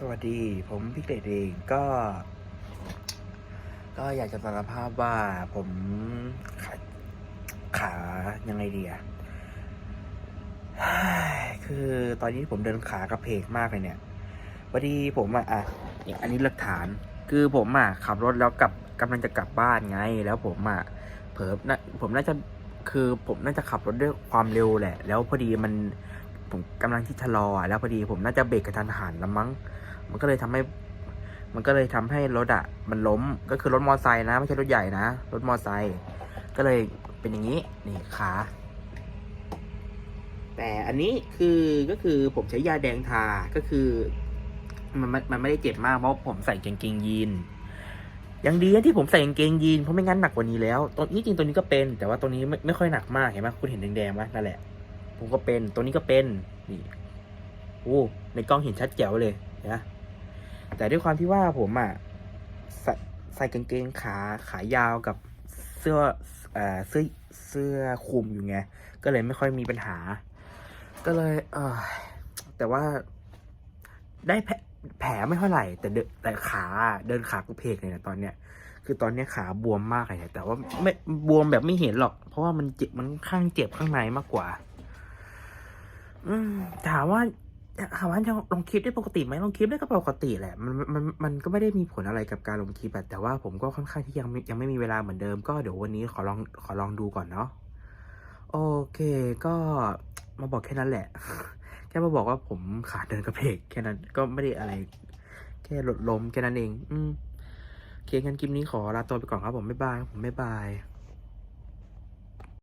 สวัสดี ผมพิเดเองก็ ก็อยากจะสารภาพว่าผมขาขายังไงดีอะเฮ้ยคือตอนนี้ผมเดินขากระเพกมากเลยเนี่ยพอดีผมอะอะอย่างอันนี้หลักฐาน คือผมอะขับรถแล้วกลับกำลังจะกลับบ้านไง แล้วผมอะเผลอนะผมน่าจะคือผมน่าจะขับรถด้วยความเร็วแหละ แล้วพอดีมัน ผมกำลังที่ชะลออะแล้วพอดีผมน่าจะเบรกกระทันหันล้วมั้ง มันก็เลยทำให้ มันก็เลยทำให้รถอะมันล้มก็คือรถมอไซค์นะ ไม่ใช่รถใหญ่นะ รถมอไซค์ก็เลยเป็นอย่างนี้นี่ขาแต่อันนี้คือก็คือผมใช้ยาแดงทาก็คือมันมันมันไม่ได้เจ็บมากเพราะผมใส่กางเกงยีนยังดีที่ผมใส่กางเกงยีนเพราะไม่งั้นหนักกว่านี้แล้วตรงนี้จริงตัวนี้ก็เป็น แต่ว่าตัวนี้ไม่ไม่ค่อยหนักมากเห็นไหมคุณเห็นแดงๆไหมนั่นแหละ ผมก็เป็นตัวนี้ก็เป็นนี่โอ้ในกล้องเห็นชัดแจ๋วเลยนะแต่ด้วยความที่ว่าผมอะใส่ใส่กางเกงขาขายาวกับเสื้อเอ่อเสื้อเสื้อคลุมอยู่ไงก็เลยไม่ค่อยมีปัญหา ก็เลย เออแต่ว่าได้แผลแผลไม่เท่าไหร่ แต่เดินแต่ขาเดินขากระเพกเลยนะตอนเนี้ยคือตอนเนี้ยขาบวมมากเลยแต่ว่าไม่บวมแบบไม่เห็นหรอก เพราะว่ามันเจ็บมันข้างเจ็บข้างในมากกว่า อืมถามว่าถามว่าจะลงคลิปได้ปกติไหมลงคลิปได้ก็ปกติแหละ มันมันมันก็ไม่ได้มีผลอะไรกับการลงคลิปแต่ว่าผมก็ค่อนข้างที่ยังยังไม่มีเวลาเหมือนเดิม ก็เดี๋ยววันนี้ขอลองขอลองดูก่อนเนาะโอเค ก็มาบอกแค่นั้นแหละ แค่มาบอกว่าผมขาเดินกระเพกแค่นั้นก็ไม่ได้อะไร แค่หลดล้มแค่นั้นเอง อืมโอเคงั้นคลิปนี้ขอลาตัวไปก่อนครับผมบ๊ายบายผมบ๊ายบาย